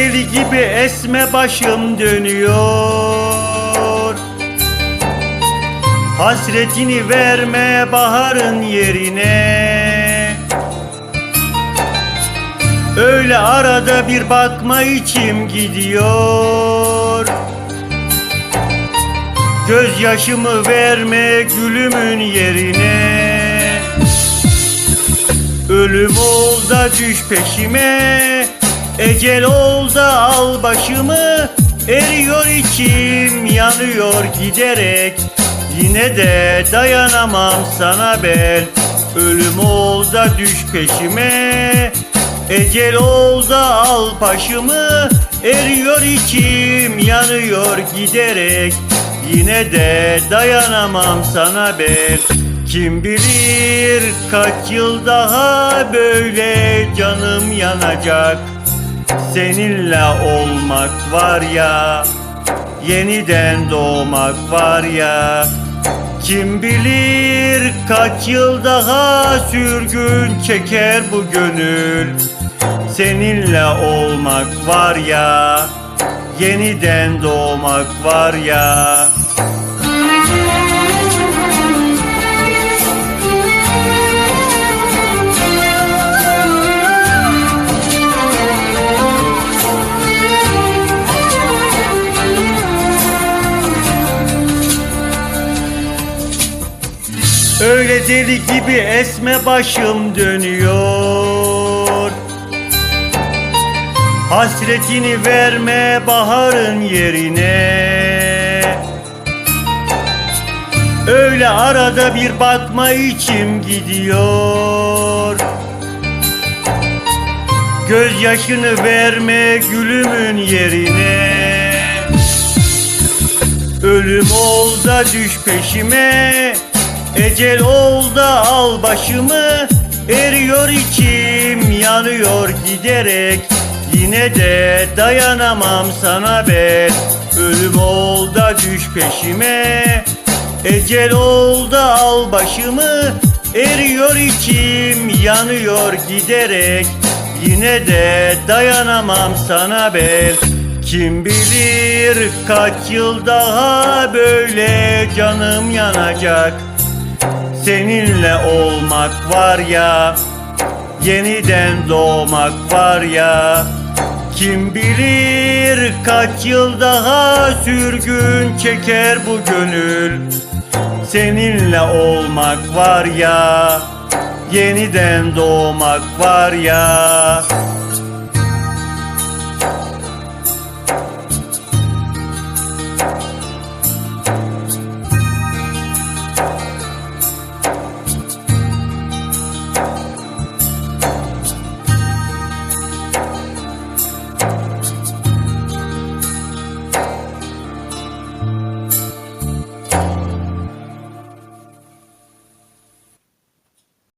Deli gibi esme başım dönüyor. Hasretini verme baharın yerine. Öyle arada bir bakma içim gidiyor. Gözyaşımı verme gülümün yerine. Ölüm ol da düş peşime Ecel ol da al başımı Eriyor içim yanıyor giderek. Yine de dayanamam sana ben Ölüm ol da düş peşime. Ecel ol da al başımı Eriyor içim yanıyor giderek. Yine de dayanamam sana ben Kim bilir kaç yıl daha böyle canım yanacak Seninle olmak var ya Yeniden doğmak var ya. Kim bilir kaç yıl daha sürgün çeker bu gönül. Seninle olmak var ya Yeniden doğmak var ya Öyle deli gibi esme başım dönüyor. Hasretini verme baharın yerine. Öyle arada bir bakma içim gidiyor. Gözyaşını verme gülümün yerine. Ölüm ol da düş peşime Ecel ol da al başımı. Eriyor içim yanıyor giderek. Yine de dayanamam sana ben. Ölüm ol düş peşime. Ecel ol al başımı. Eriyor içim yanıyor giderek. Yine de dayanamam sana ben. Kim bilir kaç yıl daha böyle canım yanacak Seninle olmak var ya Yeniden doğmak var ya. Kim bilir kaç yıl daha sürgün çeker bu gönül. Seninle olmak var ya Yeniden doğmak var ya